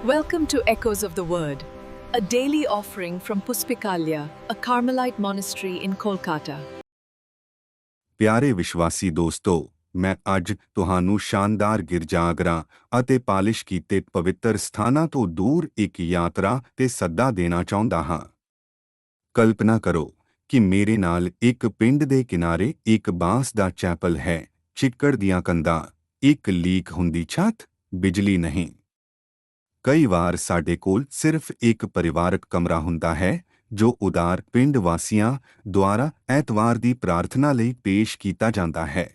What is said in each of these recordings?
Welcome to Echoes of the Word, a daily offering from Puspikalia, a Carmelite monastery in Kolkata. ਪਿਆਰੇ ਵਿਸ਼ਵਾਸੀ ਦੋਸਤੋ ਮੈਂ ਅੱਜ ਤੁਹਾਨੂੰ ਸ਼ਾਨਦਾਰ ਗਿਰਜਾਘਰਾਂ ਅਤੇ ਪਾਲਿਸ਼ ਕੀਤੇ ਪਵਿੱਤਰ ਸਥਾਨਾਂ ਤੋਂ ਦੂਰ ਇੱਕ ਯਾਤਰਾ ਤੇ ਸੱਦਾ ਦੇਣਾ ਚਾਹੁੰਦਾ ਹਾਂ ਕਲਪਨਾ ਕਰੋ ਕਿ ਮੇਰੇ ਨਾਲ ਇੱਕ ਪਿੰਡ ਦੇ ਕਿਨਾਰੇ ਇੱਕ ਬਾਂਸ ਦਾ ਚੈਪਲ ਹੈ ਚਿੱਕੜ ਦੀਆਂ ਕੰਧਾਂ ਇੱਕ ਲੀਕ ਹੁੰਦੀ ਛੱਤ ਬਿਜਲੀ ਨਹੀਂ ਕਈ ਵਾਰ ਸਾਡੇ ਕੋਲ ਸਿਰਫ ਇੱਕ ਪਰਿਵਾਰਕ ਕਮਰਾ ਹੁੰਦਾ ਹੈ, ਜੋ ਉਦਾਰ ਪਿੰਡ ਵਾਸੀਆਂ ਦੁਆਰਾ ਐਤਵਾਰ ਦੀ ਪ੍ਰਾਰਥਨਾ ਲਈ ਪੇਸ਼ ਕੀਤਾ ਜਾਂਦਾ ਹੈ।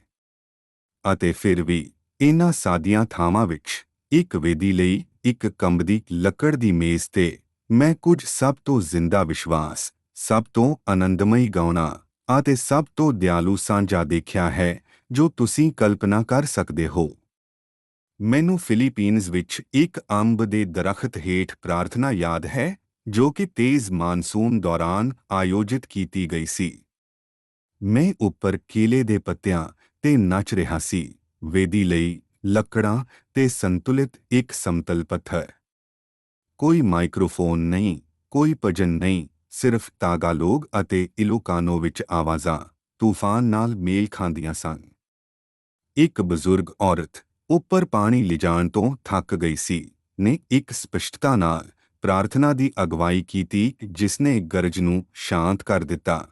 ਅਤੇ ਫਿਰ ਵੀ ਇਨ੍ਹਾਂ ਸਾਦੀਆਂ ਥਾਵਾਂ ਵਿੱਚ ਇੱਕ ਵੇਦੀ ਲਈ ਇੱਕ ਕੰਬਦੀ ਲੱਕੜ ਦੀ ਮੇਜ਼ ਤੇ ਮੈਂ ਕੁਝ ਸਭ ਤੋਂ ਜ਼ਿੰਦਾ ਵਿਸ਼ਵਾਸ, ਸਭ ਤੋਂ ਆਨੰਦਮਈ ਗਾਉਣਾ ਅਤੇ ਸਭ ਤੋਂ ਦਿਆਲੂ ਸਾਂਝਾ ਦੇਖਿਆ ਹੈ, ਜੋ ਤੁਸੀਂ ਕਲਪਨਾ ਕਰ ਸਕਦੇ ਹੋ। ਮੈਨੂੰ ਫਿਲੀਪੀਨਜ਼ ਵਿੱਚ ਇੱਕ ਅੰਬ ਦੇ ਦਰਖਤ ਹੇਠ ਪ੍ਰਾਰਥਨਾ ਯਾਦ ਹੈ, ਜੋ ਕਿ ਤੇਜ਼ ਮਾਨਸੂਨ ਦੌਰਾਨ ਆਯੋਜਿਤ ਕੀਤੀ ਗਈ ਸੀ। ਮੈਂ ਉੱਪਰ ਕੀਲੇ ਦੇ ਪੱਤਿਆਂ ਤੇ ਨੱਚ ਰਿਹਾ ਸੀ। ਵੇਦੀ ਲਈ ਲੱਕੜਾਂ ਤੇ ਸੰਤੁਲਿਤ ਇੱਕ ਸਮਤਲ ਪੱਥਰ। ਕੋਈ ਮਾਈਕਰੋਫੋਨ ਨਹੀਂ, ਕੋਈ ਭਜਨ ਨਹੀਂ, ਸਿਰਫ ਤਾਗਾਲੋਗ ਅਤੇ ਇਲੋਕਾਨੋ ਵਿੱਚ ਆਵਾਜ਼ਾਂ, ਤੂਫਾਨ ਨਾਲ ਮੇਲ ਖਾਂਦੀਆਂ ਸਨ। ਇੱਕ ਬਜ਼ੁਰਗ ਔਰਤ ਉੱਪਰ ਪਾਣੀ ਲਿਜਾਣ ਤੋਂ ਥੱਕ ਗਈ ਸੀ। ਨੇ ਇੱਕ ਸਪਸ਼ਟਤਾ ਨਾਲ ਪ੍ਰਾਰਥਨਾ ਦੀ ਅਗਵਾਈ ਕੀਤੀ ਜਿਸ ਨੇ ਗਰਜ ਨੂੰ ਸ਼ਾਂਤ ਕਰ ਦਿੱਤਾ।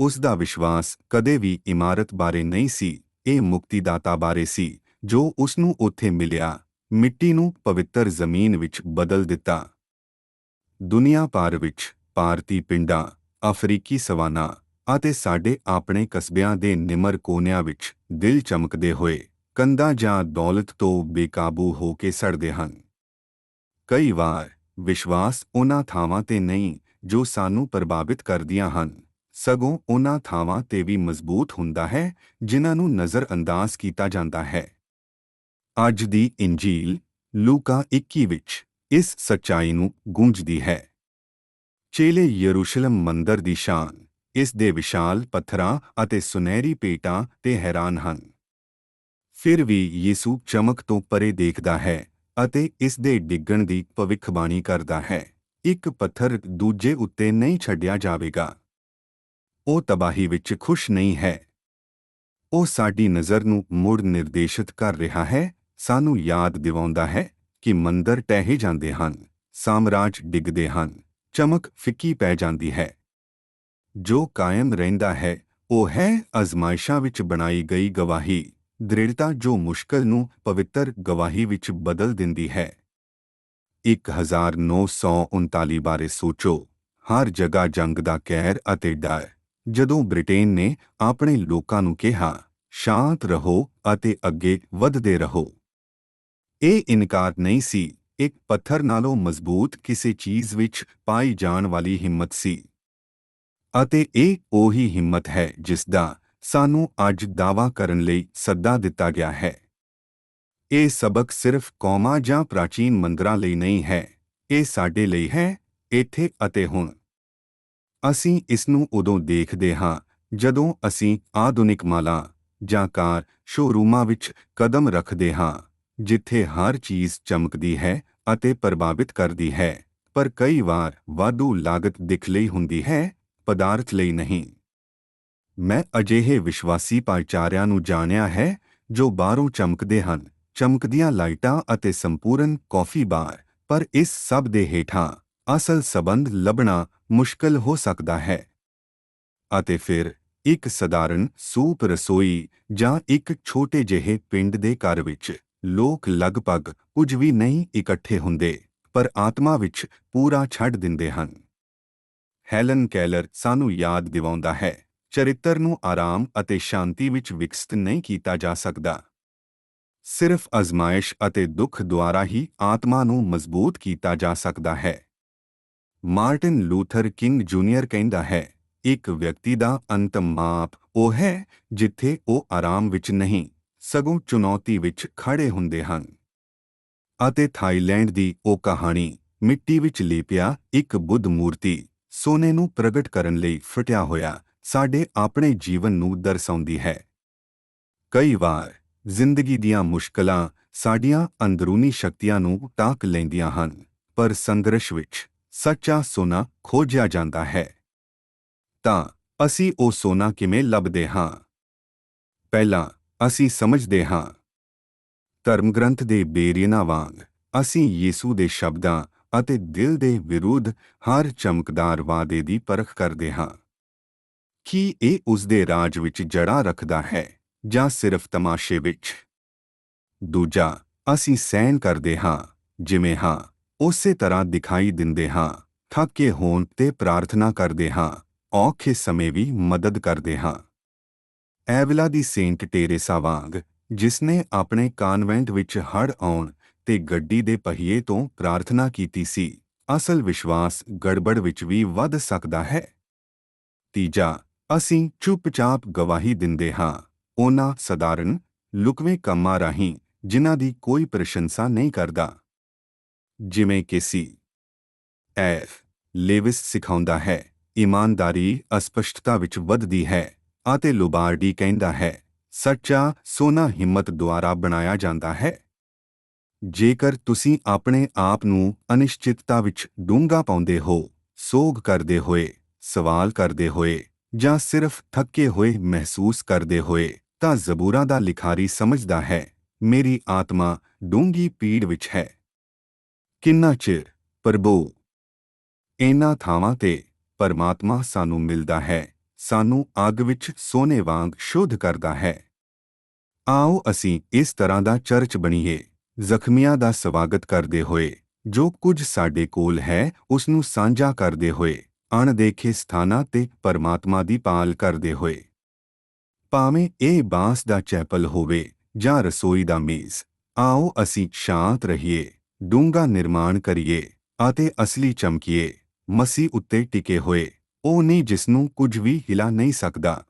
ਉਸ ਦਾ ਵਿਸ਼ਵਾਸ ਕਦੇ ਵੀ ਇਮਾਰਤ ਬਾਰੇ ਨਹੀਂ ਸੀ, ਇਹ ਮੁਕਤੀਦਾਤਾ ਬਾਰੇ ਸੀ, ਜੋ ਉਸ ਨੂੰ ਉੱਥੇ ਮਿਲਿਆ, ਮਿੱਟੀ ਨੂੰ ਪਵਿੱਤਰ ਜ਼ਮੀਨ ਵਿੱਚ ਬਦਲ ਦਿੱਤਾ। ਦੁਨੀਆ ਭਰ ਵਿੱਚ ਭਾਰਤੀ ਪਿੰਡਾਂ, ਅਫਰੀਕੀ ਸਵਾਨਾ ਅਤੇ ਸਾਡੇ ਆਪਣੇ ਕਸਬਿਆਂ ਦੇ ਨਿਮਰ ਕੋਨਿਆਂ ਵਿੱਚ ਦਿਲ ਚਮਕਦੇ ਹੋਏ ਕੰਧਾਂ ਜਾਂ ਦੌਲਤ ਤੋਂ ਬੇਕਾਬੂ ਹੋ ਕੇ ਸੜਦੇ ਹਨ। ਕਈ ਵਾਰ ਵਿਸ਼ਵਾਸ ਉਹਨਾਂ ਥਾਵਾਂ ਤੇ ਨਹੀਂ, ਜੋ ਸਾਨੂੰ ਪ੍ਰਭਾਵਿਤ ਕਰਦੀਆਂ ਹਨ। ਸਗੋਂ ਉਹਨਾਂ ਥਾਵਾਂ ਤੇ ਵੀ ਮਜ਼ਬੂਤ ਹੁੰਦਾ ਹੈ, ਜਿਨ੍ਹਾਂ ਨੂੰ ਨਜ਼ਰ ਅੰਦਾਜ਼ ਕੀਤਾ ਜਾਂਦਾ ਹੈ। ਅੱਜ ਦੀ ਇੰਜੀਲ, ਲੂਕਾ 21 ਵਿੱਚ, ਇਸ ਸੱਚਾਈ ਨੂੰ ਗੂੰਜਦੀ ਹੈ। ਚੇਲੇ ਯਰੂਸ਼ਲਮ ਮੰਦਰ ਦੀ ਸ਼ਾਨ, ਇਸ ਦੇ ਵਿਸ਼ਾਲ ਪੱਥਰਾਂ ਅਤੇ ਸੁਨਹਿਰੀ ਪੇਟਾਂ ਤੇ ਹੈਰਾਨ ਹਨ। ਫਿਰ ਵੀ ਯਿਸੂ ਚਮਕ ਤੋਂ ਪਰੇ ਦੇਖਦਾ ਹੈ ਅਤੇ ਇਸ ਦੇ ਡਿੱਗਣ ਦੀ ਭਵਿੱਖਬਾਣੀ ਕਰਦਾ ਹੈ। ਇੱਕ ਪੱਥਰ ਦੂਜੇ ਉੱਤੇ ਨਹੀਂ ਛੱਡਿਆ ਜਾਵੇਗਾ। ਉਹ ਤਬਾਹੀ ਵਿੱਚ ਖੁਸ਼ ਨਹੀਂ ਹੈ। ਉਹ ਸਾਡੀ ਨਜ਼ਰ ਨੂੰ ਮੁੜ ਨਿਰਦੇਸ਼ਿਤ ਕਰ ਰਿਹਾ ਹੈ। ਸਾਨੂੰ ਯਾਦ ਦਿਵਾਉਂਦਾ ਹੈ ਕਿ ਮੰਦਰ ਟਹਿ ਜਾਂਦੇ ਹਨ, ਸਾਮਰਾਜ ਡਿੱਗਦੇ ਹਨ, ਚਮਕ ਫਿੱਕੀ ਪੈ ਜਾਂਦੀ ਹੈ। ਜੋ ਕਾਇਮ ਰਹਿੰਦਾ ਹੈ, ਉਹ ਹੈ ਅਜ਼ਮਾਇਸ਼ਾਂ ਵਿੱਚ ਬਣਾਈ ਗਈ ਗਵਾਹੀ। ਦ੍ਰਿੜਤਾ ਜੋ ਮੁਸ਼ਕਲ ਨੂੰ ਪਵਿੱਤਰ ਗਵਾਹੀ ਵਿੱਚ ਬਦਲ ਦਿੰਦੀ ਹੈ। 1939 ਬਾਰੇ ਸੋਚੋ। ਹਰ ਜਗ੍ਹਾ ਜੰਗ ਦਾ ਕਹਿਰ ਅਤੇ ਡਰ। ਜਦੋਂ ਬ੍ਰਿਟੇਨ ਨੇ ਆਪਣੇ ਲੋਕਾਂ ਨੂੰ ਕਿਹਾ, ਸ਼ਾਂਤ ਰਹੋ ਅਤੇ ਅੱਗੇ ਵਧਦੇ ਰਹੋ। ਇਹ ਇਨਕਾਰ ਨਹੀਂ ਸੀ। ਇੱਕ ਪੱਥਰ ਨਾਲੋਂ ਮਜ਼ਬੂਤ ਕਿਸੇ ਚੀਜ਼ ਵਿੱਚ ਪਾਈ ਜਾਣ ਵਾਲੀ ਹਿੰਮਤ ਸੀ। ਅਤੇ ਇਹ ਉਹੀ ਹਿੰਮਤ ਹੈ ਜਿਸ ਦਾ ਸਾਨੂੰ ਅੱਜ ਦਾਵਾ ਕਰਨ ਲਈ ਸੱਦਾ ਦਿੱਤਾ ਗਿਆ ਹੈ। ਇਹ ਸਬਕ ਸਿਰਫ ਕੌਮਾਂ ਜਾਂ ਪ੍ਰਾਚੀਨ ਮੰਦਰਾਂ ਲਈ ਨਹੀਂ ਹੈ। ਇਹ ਸਾਡੇ ਲਈ ਹੈ, ਇੱਥੇ ਅਤੇ ਹੁਣ। ਅਸੀਂ ਇਸ ਨੂੰ ਉਦੋਂ ਦੇਖਦੇ ਹਾਂ, ਜਦੋਂ ਅਸੀਂ ਆਧੁਨਿਕ ਮਾਲਾਂ ਜਾਂ ਕਾਰ ਸ਼ੋਰੂਮਾਂ ਵਿੱਚ ਕਦਮ ਰੱਖਦੇ ਹਾਂ, ਜਿੱਥੇ ਹਰ ਚੀਜ਼ ਚਮਕਦੀ ਹੈ ਅਤੇ ਪ੍ਰਭਾਵਿਤ ਕਰਦੀ ਹੈ, ਪਰ ਕਈ ਵਾਰ ਵਾਧੂ ਲਾਗਤ ਦਿਖ ਲਈ ਹੁੰਦੀ ਹੈ, ਪਦਾਰਥ ਲਈ ਨਹੀਂ। ਮੈਂ ਅਜਿਹੇ ਵਿਸ਼ਵਾਸੀ ਭਾਈਚਾਰਿਆਂ ਨੂੰ ਜਾਣਿਆ ਹੈ ਜੋ ਬਾਹਰੋਂ ਚਮਕਦੇ ਹਨ। ਚਮਕਦੀਆਂ ਲਾਈਟਾਂ ਅਤੇ ਸੰਪੂਰਨ ਕੌਫੀ ਬਾਰ, ਪਰ ਇਸ ਸਭ ਦੇ ਹੇਠਾਂ ਅਸਲ ਸਬੰਧ ਲੱਭਣਾ ਮੁਸ਼ਕਲ ਹੋ ਸਕਦਾ ਹੈ। ਅਤੇ ਫਿਰ ਇੱਕ ਸਧਾਰਨ ਸੂਪ ਰਸੋਈ ਜਾਂ ਇੱਕ ਛੋਟੇ ਜਿਹੇ ਪਿੰਡ ਦੇ ਘਰ ਵਿੱਚ ਲੋਕ ਲਗਭਗ ਕੁਝ ਵੀ ਨਹੀਂ ਇਕੱਠੇ ਹੁੰਦੇ, ਪਰ ਆਤਮਾ ਵਿੱਚ ਪੂਰਾ ਛੱਡ ਦਿੰਦੇ ਹਨ। ਹੈਲਨ ਕੈਲਰ ਸਾਨੂੰ ਯਾਦ ਦਿਵਾਉਂਦਾ ਹੈ ਚਰਿੱਤਰ ਨੂੰ ਆਰਾਮ ਅਤੇ ਸ਼ਾਂਤੀ ਵਿੱਚ ਵਿਕਸਿਤ ਨਹੀਂ ਕੀਤਾ ਜਾ ਸਕਦਾ। ਸਿਰਫ ਅਜ਼ਮਾਇਸ਼ ਅਤੇ ਦੁੱਖ ਦੁਆਰਾ ਹੀ ਆਤਮਾ ਨੂੰ ਮਜ਼ਬੂਤ ਕੀਤਾ ਜਾ ਸਕਦਾ ਹੈ। ਮਾਰਟਿਨ ਲੂਥਰ ਕਿੰਗ ਜੂਨੀਅਰ ਕਹਿੰਦਾ ਹੈ, ਇੱਕ ਵਿਅਕਤੀ ਦਾ ਅੰਤਮ ਮਾਪ ਉਹ ਹੈ ਜਿੱਥੇ ਉਹ ਆਰਾਮ ਵਿੱਚ ਨਹੀਂ, ਸਗੋਂ ਚੁਣੌਤੀ ਵਿੱਚ ਖੜੇ ਹੁੰਦੇ ਹਨ। ਅਤੇ ਥਾਈਲੈਂਡ ਦੀ ਉਹ ਕਹਾਣੀ, ਮਿੱਟੀ ਵਿੱਚ ਲੇਪਿਆ ਇੱਕ ਬੁੱਧ ਮੂਰਤੀ, ਸੋਨੇ ਨੂੰ ਪ੍ਰਗਟ ਕਰਨ ਲਈ ਫਟਿਆ ਹੋਇਆ ਸਾਡੇ ਆਪਣੇ ਜੀਵਨ ਨੂੰ ਦਰਸਾਉਂਦੀ ਹੈ। ਕਈ ਵਾਰ ਜ਼ਿੰਦਗੀ ਦੀਆਂ ਮੁਸ਼ਕਲਾਂ ਸਾਡੀਆਂ ਅੰਦਰੂਨੀ ਸ਼ਕਤੀਆਂ ਨੂੰ ਟਾਕ ਲੈਂਦੀਆਂ ਹਨ, ਪਰ ਸੰਘਰਸ਼ ਵਿੱਚ ਸੱਚਾ ਸੋਨਾ ਖੋਜਿਆ ਜਾਂਦਾ ਹੈ। ਤਾਂ ਅਸੀਂ ਉਹ ਸੋਨਾ ਕਿਵੇਂ ਲੱਭਦੇ ਹਾਂ? ਪਹਿਲਾਂ ਅਸੀਂ ਸਮਝਦੇ ਹਾਂ। ਧਰਮ ਗ੍ਰੰਥ ਦੇ ਬੇਰੀਨਾ ਵਾਂਗ ਅਸੀਂ ਯੀਸੂ ਦੇ ਸ਼ਬਦਾਂ ਅਤੇ ਦਿਲ ਦੇ ਵਿਰੁੱਧ ਹਰ ਚਮਕਦਾਰ ਵਾਅਦੇ ਦੀ ਪਰਖ ਕਰਦੇ ਹਾਂ। ਕੀ ਇਹ ਉਸ ਦੇ ਰਾਜ ਵਿੱਚ ਜੜਾ ਰੱਖਦਾ ਹੈ ਜਾਂ ਸਿਰਫ ਤਮਾਸ਼ੇ ਵਿੱਚ? ਦੂਜਾ, ਅਸੀਂ ਸਹਿਣ ਕਰਦੇ ਹਾਂ, ਜਿਵੇਂ ਹਾਂ, ਉਸੇ ਤਰ੍ਹਾਂ ਦਿਖਾਈ ਦਿੰਦੇ ਹਾਂ, ਥੱਕੇ ਹੋਣ ਤੇ ਪ੍ਰਾਰਥਨਾ ਕਰਦੇ ਹਾਂ, ਔਖੇ ਸਮੇਂ ਵੀ ਮਦਦ ਕਰਦੇ ਹਾਂ। ਐਵਲਾ ਦੀ ਸੇਂਟ ਟੇਰੇਸਾ ਵਾਂਗ, ਜਿਸਨੇ ਆਪਣੇ ਕਾਨਵੈਂਟ ਵਿੱਚ ਹੜ ਆਉਣ ਤੇ ਗੱਡੀ ਦੇ ਪਹੀਏ ਤੋਂ ਪ੍ਰਾਰਥਨਾ ਕੀਤੀ ਸੀ, ਅਸਲ ਵਿਸ਼ਵਾਸ ਗੜਬੜ ਵਿੱਚ ਵੀ ਵੱਧ ਸਕਦਾ ਹੈ। ਤੀਜਾ ਅਸੀਂ ਚੁੱਪਚਾਪ ਗਵਾਹੀ ਦਿੰਦੇ ਹਾਂ। ਉਹਨਾਂ ਸਧਾਰਨ, ਲੁਕਵੇਂ ਕੰਮਾਂ ਰਾਹੀਂ ਜਿਨ੍ਹਾਂ ਦੀ ਕੋਈ ਪ੍ਰਸ਼ੰਸਾ ਨਹੀਂ ਕਰਦਾ। ਜਿਵੇਂ ਕਿ ਸੀ। ਐਫ। ਲੇਵਿਸ ਸਿਖਾਉਂਦਾ ਹੈ, ਇਮਾਨਦਾਰੀ ਅਸਪਸ਼ਟਤਾ ਵਿੱਚ ਵੱਧਦੀ ਹੈ ਅਤੇ ਲੁਬਾਰਡੀ ਕਹਿੰਦਾ ਹੈ, ਸੱਚਾ, ਸੋਨਾ ਹਿੰਮਤ ਦੁਆਰਾ ਬਣਾਇਆ ਜਾਂਦਾ ਹੈ। ਜੇਕਰ ਤੁਸੀਂ ਆਪਣੇ ਆਪ ਨੂੰ ਅਨਿਸ਼ਚਿਤਤਾ ਵਿੱਚ ਡੂੰਘਾ ਪਾਉਂਦੇ ਹੋ, ਸੋਗ ਕਰਦੇ ਹੋਏ, ਸਵਾਲ ਕਰਦੇ ਹੋਏ ਜਾਂ ਸਿਰਫ ਥੱਕੇ ਹੋਏ ਮਹਿਸੂਸ ਕਰਦੇ ਹੋਏ, ਤਾਂ ਜ਼ਬੂਰਾਂ ਦਾ ਲਿਖਾਰੀ ਸਮਝਦਾ ਹੈ, ਮੇਰੀ ਆਤਮਾ ਡੂੰਗੀ ਪੀੜ ਵਿੱਚ ਹੈ। ਕਿੰਨਾ ਚਿਰ, ਪ੍ਰਭੂ? ਇਨ੍ਹਾਂ ਥਾਵਾਂ ਤੇ ਪਰਮਾਤਮਾ ਸਾਨੂੰ ਮਿਲਦਾ ਹੈ, ਸਾਨੂੰ ਅੱਗ ਵਿੱਚ ਸੋਨੇ ਵਾਂਗ ਸ਼ੁੱਧ ਕਰਦਾ ਹੈ। ਆਓ ਅਸੀਂ ਇਸ ਤਰ੍ਹਾਂ ਦਾ ਚਰਚ ਬਣੀਏ, ਜ਼ਖਮੀਆਂ ਦਾ ਸਵਾਗਤ ਕਰਦੇ ਹੋਏ, ਜੋ ਕੁਝ ਸਾਡੇ ਕੋਲ ਹੈ ਉਸ ਨੂੰ ਸਾਂਝਾ ਕਰਦੇ ਹੋਏ। ਅਣਦੇਖੇ ਸਥਾਨਾਂ ਤੇ ਪਰਮਾਤਮਾ ਦੀ ਪਾਲ ਕਰਦੇ ਹੋਏ। ਭਾਵੇਂ ਇਹ ਬਾਂਸ ਦਾ ਚੈਪਲ ਹੋਵੇ ਜਾਂ ਰਸੋਈ ਦਾ ਮੇਜ਼, ਆਓ ਅਸੀਂ ਸ਼ਾਂਤ ਰਹੀਏ, ਡੂੰਘਾ ਨਿਰਮਾਣ ਕਰੀਏ ਅਤੇ ਅਸਲੀ ਚਮਕੀਏ, ਮਸੀਹ ਉੱਤੇ ਟਿਕੇ ਹੋਏ, ਉਹ ਨਹੀਂ ਜਿਸ ਨੂੰ ਕੁਝ ਵੀ ਹਿਲਾ ਨਹੀਂ ਸਕਦਾ।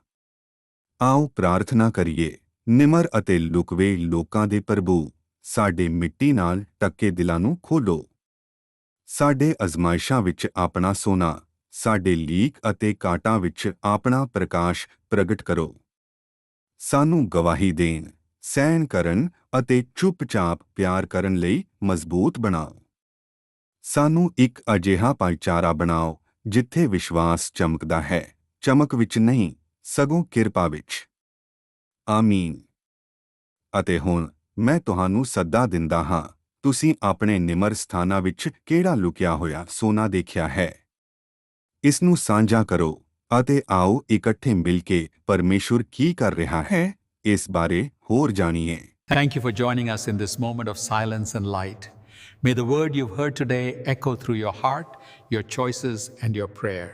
ਆਓ ਪ੍ਰਾਰਥਨਾ ਕਰੀਏ, ਨਿਮਰ ਅਤੇ ਲੁਕਵੇ ਲੋਕਾਂ ਦੇ ਪ੍ਰਭੂ, ਸਾਡੇ ਮਿੱਟੀ ਨਾਲ ਟੱਕੇ ਦਿਲਾਂ ਨੂੰ ਖੋਲੋ ਸਾਡੇ ਅਜ਼ਮਾਇਸ਼ਾਂ ਵਿੱਚ ਆਪਣਾ ਸੋਨਾ ਸਾਡੇ ਲੀਕ ਅਤੇ ਕਾਟਾਂ ਵਿੱਚ ਆਪਣਾ ਪ੍ਰਕਾਸ਼ ਪ੍ਰਗਟ ਕਰੋ। ਸਾਨੂੰ ਗਵਾਹੀ ਦੇਣ, ਸਹਿਣ ਕਰਨ ਅਤੇ ਚੁੱਪਚਾਪ ਪਿਆਰ ਕਰਨ ਲਈ ਮਜ਼ਬੂਤ ਬਣਾਓ। ਸਾਨੂੰ ਇੱਕ ਅਜਿਹਾ ਭਾਈਚਾਰਾ ਬਣਾਓ ਜਿੱਥੇ ਵਿਸ਼ਵਾਸ ਚਮਕਦਾ ਹੈ, ਚਮਕ ਵਿੱਚ ਨਹੀਂ, ਸਗੋਂ ਕਿਰਪਾ ਵਿੱਚ। ਆਮੀਨ। ਅਤੇ ਹੁਣ, ਮੈਂ ਤੁਹਾਨੂੰ ਸੱਦਾ ਦਿੰਦਾ ਹਾਂ, ਤੁਸੀਂ ਆਪਣੇ ਨਿਮਰ ਸਥਾਨਾਂ ਵਿੱਚ ਕਿਹੜਾ ਲੁਕਿਆ ਹੋਇਆ ਸੋਨਾ ਦੇਖਿਆ ਹੈ? ਇਸ ਨੂੰ ਸਾਂਝਾ ਕਰੋ ਅਤੇ ਆਓ ਇਕੱਠੇ ਮਿਲ ਕੇ ਪਰਮੇਸ਼ੁਰ ਕੀ ਕਰ ਰਿਹਾ ਹੈ ਇਸ ਬਾਰੇ ਹੋਰ ਜਾਣੀਏ Thank you for joining us in this moment of silence and light. May the word you've heard today echo through your heart, your choices, and your prayer.